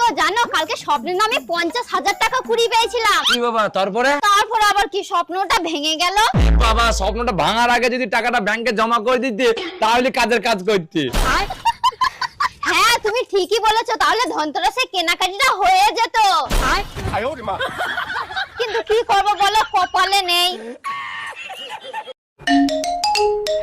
গো জানো কালকে স্বপ্নের নামে পঞ্চাশ হাজার টাকা কুড়ি পেয়েছিলাম। কি বাবা তারপরে? তারপর আবার কি স্বপ্নটা ভেঙে গেল? বাবা স্বপ্নটা ভাঙার আগে যদি টাকাটা ব্যাংকে জমা করে দিতে তাহলে কাজের কাজ করতে। হ্যাঁ তুমি ঠিকই বলেছ তাহলে ধনতেরাসে কেনাকাটিটা হয়ে যেত। কিন্তু কি করব বলো কপালে নেই।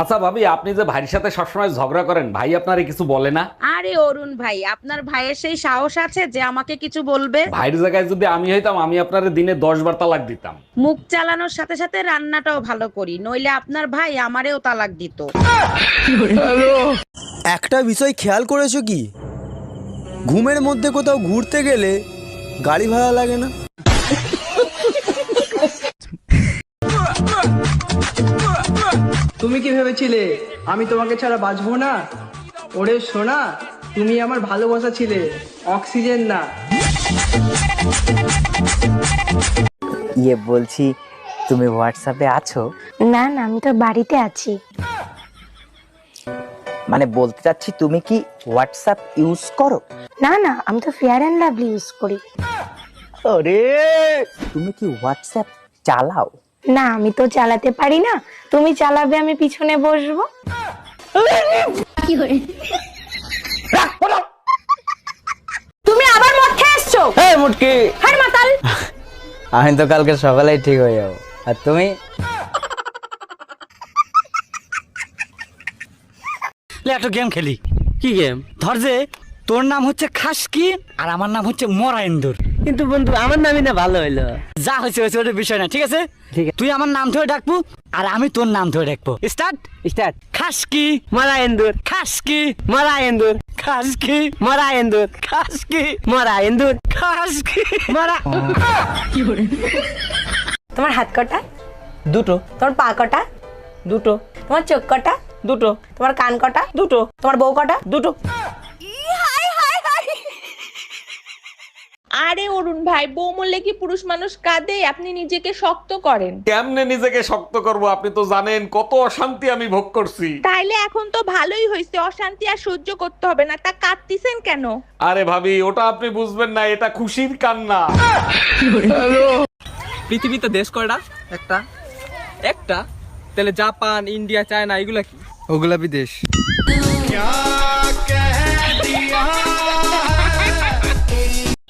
আচ্ছা ভাবি আপনি যে ভাইয়ের সাথে সবসময় ঝগড়া করেন ভাই আপনারে কিছু বলে না? আরে অরুণ ভাই আপনার ভাইয়ের সেই সাহস আছে যে আমাকে কিছু বলবে? ভাইয়ের জায়গায় যদি আমি হইতাম আমি আপনারে দিনে দশ বার তালাক দিতাম। মুখ চালানোর সাথে সাথে রান্নাটাও ভালো করি নইলে আপনার ভাই আমারেও তালাক দিত। একটা বিষয় খেয়াল করেছ কি? ঘুমের মধ্যে কোথাও ঘুরতে গেলে গাড়ি ভাড়া লাগে না? তুমি কি ভেবেছিলে? আমি তোমাকে ছাড়া বাঁচবো না? ওরে সোনা তুমি আমার ভালোবাসা ছিলে। অক্সিজেন না। ইয়ে বলছি তুমি হোয়াটসঅ্যাপে আছো? না না আমি তো বাড়িতে আছি। মানে বলতে চাচ্ছি তুমি কি হোয়াটসঅ্যাপ ইউজ করো? না না আমি তো ফেয়ার অ্যান্ড লাভলি ইউজ করি। আরে তুমি কি হোয়াটসঅ্যাপ চালাও? না আমি তো চালাতে পারি না। তুমি চালাবে আমি পিছনে বসবো। তুমি আবার মধ্যে এসছো? হ্যাঁ মুটকি। হার মাতাল। আমি তো কালকে সকালেই ঠিক হয়ে যাব। আর তুমি? একটা গেম খেলি। কি গেম? ধর যে তোর নাম হচ্ছে খাসকি আর আমার নাম হচ্ছে মরা ইন্দুর কিন্তু বন্ধু আমার নামই না ভালো হইল। যা হয়েছে হয়েছে ওটা বিষয় না ঠিক আছে? ঠিক তুই আমার নাম ধরে ডাকবো আর আমি তোর নাম ধরে ডাকবো। স্টার্ট স্টার্ট খাসকি মারা এন্দুর খাসকি মারা এন্দুর খাসকি মারা এন্দুর খাসকি মারা এন্দুর খাসকি মারা। তোমার হাত কটা? দুটো। তোমার পা কটা? দুটো। তোমার চোখ কটা? দুটো। তোমার কান কটা? দুটো। তোমার বউ কটা? দুটো। আরে অরুণ ভাই বউ মরলে কি পুরুষ মানুষ কাঁদে? আপনি নিজেকে শক্ত করেন। কেমনে নিজেকে শক্ত করব? আপনি তো জানেন কত অশান্তি আমি ভোগ করছি। তাইলে এখন তো ভালোই হয়েছে অশান্তি আর সহ্য করতে হবে না। তা কাঁদতিছেন কেন? আরে ভাবি ওটা আপনি বুঝবেন না এটা খুশির কান্না। পৃথিবীতে দেশ কয়টা? একটা। একটা? তাহলে জাপান ইন্ডিয়া চায়না এগুলা কি? ওগুলা বিদেশ।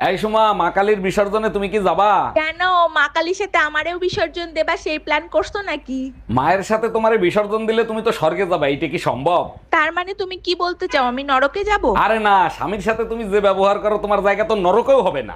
এই সময় মা কালীর বিসর্জনে তুমি কি যাবা? কেন? মা কালীর সাথে আমারেও বিসর্জন দেবা সেই প্ল্যান করছ নাকি? মায়ের সাথে তোমার বিসর্জন দিলে তুমি তো স্বর্গে যাবা এটা কি সম্ভব? তার মানে তুমি কি বলতে চাও আমি নরকে যাব? আরে না স্বামীর সাথে তুমি যে ব্যবহার করো তোমার জায়গা তো নরকেও হবে না।